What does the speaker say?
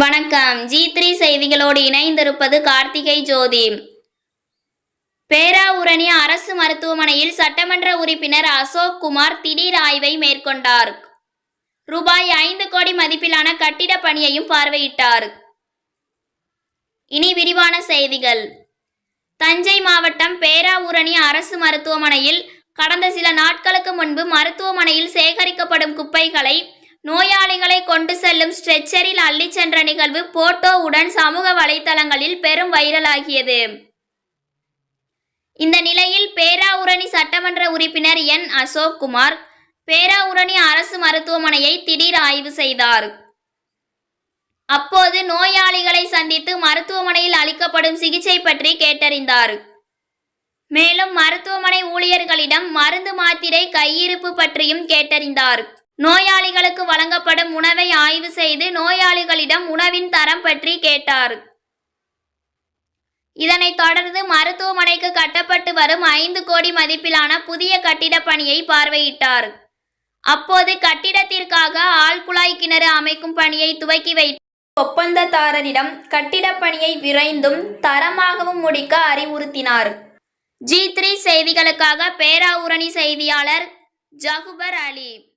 வணக்கம். G three செய்திகளோடு இணைந்திருப்பது கார்த்திகை ஜோதி. பேராவூரணி அரசு மருத்துவமனையில் சட்டமன்ற உறுப்பினர் அசோக் குமார் திடீர் ஆய்வை மேற்கொண்டார். ரூபாய் ஐந்து கோடி மதிப்பிலான கட்டிட பணியையும் பார்வையிட்டார். இனி விரிவான செய்திகள். தஞ்சை மாவட்டம் பேராவூரணி அரசு மருத்துவமனையில் கடந்த சில நாட்களுக்கு முன்பு மருத்துவமனையில் சேகரிக்கப்படும் குப்பைகளை நோயாளிகளை கொண்டு செல்லும் ஸ்ட்ரெச்சரில் அள்ளிச் சென்ற நிகழ்வு போட்டோவுடன் சமூக வலைதளங்களில் பெரும் வைரலாகியது. இந்த நிலையில் பேராவூரணி சட்டமன்ற உறுப்பினர் என். அசோக் குமார் பேராவூரணி அரசு மருத்துவமனையை திடீர் ஆய்வு செய்தார். அப்போது நோயாளிகளை சந்தித்து மருத்துவமனையில் அளிக்கப்படும் சிகிச்சை பற்றி கேட்டறிந்தார். மேலும் மருத்துவமனை ஊழியர்களிடம் மருந்து மாத்திரை கையிருப்பு பற்றியும் கேட்டறிந்தார். நோயாளிகளுக்கு வழங்கப்படும் உணவை ஆய்வு செய்து நோயாளிகளிடம் உணவின் தரம் பற்றி கேட்டார். இதனைத் தொடர்ந்து மருத்துவமனைக்கு கட்டப்பட்டு வரும் ஐந்து கோடி மதிப்பிலான புதிய கட்டிடப் பணியை பார்வையிட்டார். அப்போது கட்டிடத்திற்காக ஆழ்குழாய் கிணறு அமைக்கும் பணியை துவக்கி வைத்து ஒப்பந்ததாரரிடம் கட்டிடப் பணியை விரைந்தும் தரமாகவும் முடிக்க அறிவுறுத்தினார். ஜி த்ரீ செய்திகளுக்காக பேராவூரணி செய்தியாளர் ஜகுபர் அலி.